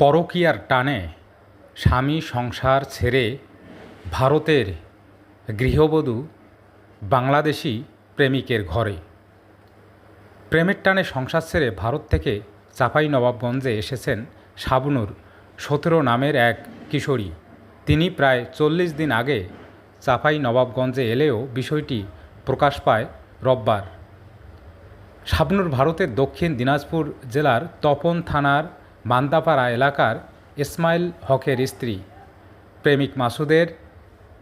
পরকীয়ার টানে স্বামী সংসার ছেড়ে ভারতের গৃহবধূ বাংলাদেশি প্রেমিকের ঘরে। প্রেমের টানে সংসার ছেড়ে ভারত থেকে চাপাই নবাবগঞ্জে এসেছেন শাবনুর, সতেরো নামের এক কিশোরী। তিনি প্রায় চল্লিশ দিন আগে চাপাই নবাবগঞ্জে এলেও বিষয়টি প্রকাশ পায় রোববার। শাবনুর ভারতের দক্ষিণ দিনাজপুর জেলার তপন থানার মান্দাপাড়া এলাকার ইসমাইল হকের স্ত্রী। প্রেমিক মাসুদের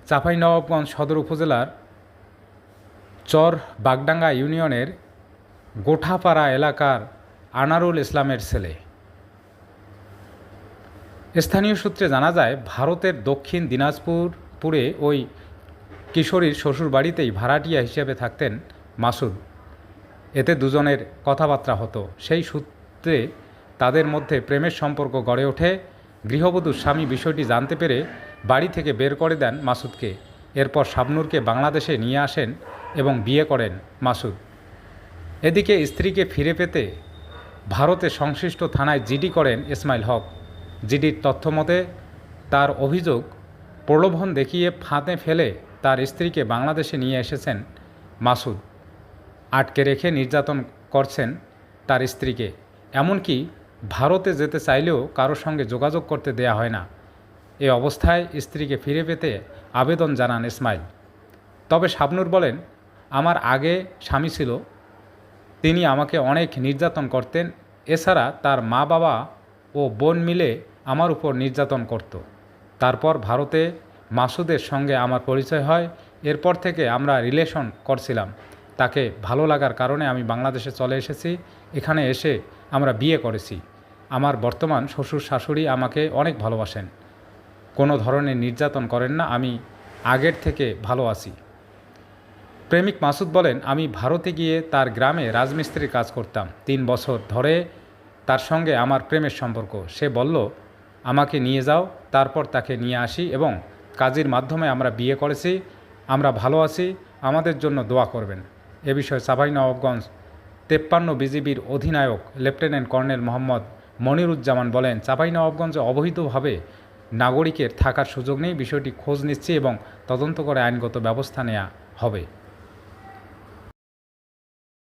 চাঁপাইনবাবগঞ্জ সদর উপজেলার চর বাগডাঙ্গা ইউনিয়নের গোঠাপাড়া এলাকার আনারুল ইসলামের ছেলে। স্থানীয় সূত্রে জানা যায়, ভারতের দক্ষিণ দিনাজপুরপুরে ওই কিশোরীর শ্বশুর বাড়িতেই ভাড়াটিয়া হিসেবে থাকতেন মাসুদ। এতে দুজনের কথাবার্তা হতো। সেই সূত্রে তাদের মধ্যে প্রেমের সম্পর্ক গড়ে ওঠে। গৃহবধূর স্বামী বিষয়টি জানতে পেরে বাড়ি থেকে বের করে দেন মাসুদকে। এরপর শাবনুরকে বাংলাদেশে নিয়ে আসেন এবং বিয়ে করেন মাসুদ। এদিকে স্ত্রীকে ফিরে পেতে ভারতে সংশ্লিষ্ট থানায় জিডি করেন ইসমাইল হক। জিডির তথ্যমতে তার অভিযোগ প্রলোভন দেখিয়ে ফাঁদে ফেলে তার স্ত্রীকে বাংলাদেশে নিয়ে এসেছেন মাসুদ। আটকে রেখে নির্যাতন করছেন তার স্ত্রীকে। এমনকি ভারতে যেতে চাইলেও কারোর সঙ্গে যোগাযোগ করতে দেয়া হয় না। এ অবস্থায় স্ত্রীকে ফিরে পেতে আবেদন জানান ইসমাইল। তবে শাবনুর বলেন, আমার আগে স্বামী ছিল। তিনি আমাকে অনেক নির্যাতন করতেন। এছাড়া তার মা বাবা ও বোন মিলে আমার উপর নির্যাতন করত। তারপর ভারতে মাসুদের সঙ্গে আমার পরিচয় হয়। এরপর থেকে আমরা রিলেশন করছিলাম। তাকে ভালো লাগার কারণে আমি বাংলাদেশে চলে এসেছি। এখানে এসে আমরা বিয়ে করেছি। আমার বর্তমান শ্বশুর শাশুড়ি আমাকে অনেক ভালোবাসেন। কোনো ধরনের নির্যাতন করেন না, আমি আগের থেকে ভালো আছি। প্রেমিক মাসুদ বলেন, আমি ভারতে গিয়ে তার গ্রামে রাজমিস্ত্রির কাজ করতাম। তিন বছর ধরে তার সঙ্গে আমার প্রেমের সম্পর্ক। সে বলল, আমাকে নিয়ে যাও, তারপর তাকে নিয়ে আসি এবং কাজের মাধ্যমে আমরা বিয়ে করেছি, আমরা ভালো আছি, আমাদের জন্য দোয়া করবেন। এ বিষয়ে সাভাই নবাবগঞ্জ তেপ্পান্ন বিজিবির অধিনায়ক, লেফটেন্যান্ট কর্নেল মোহাম্মদ মনিরুজ্জামান বলেন, চাঁপাইনবাবগঞ্জে অবৈধভাবে নাগরিকের থাকার সুযোগ নেই। বিষয়টি খোঁজ নিচ্ছে এবং তদন্ত করে আইনগত ব্যবস্থা নেওয়া হবে।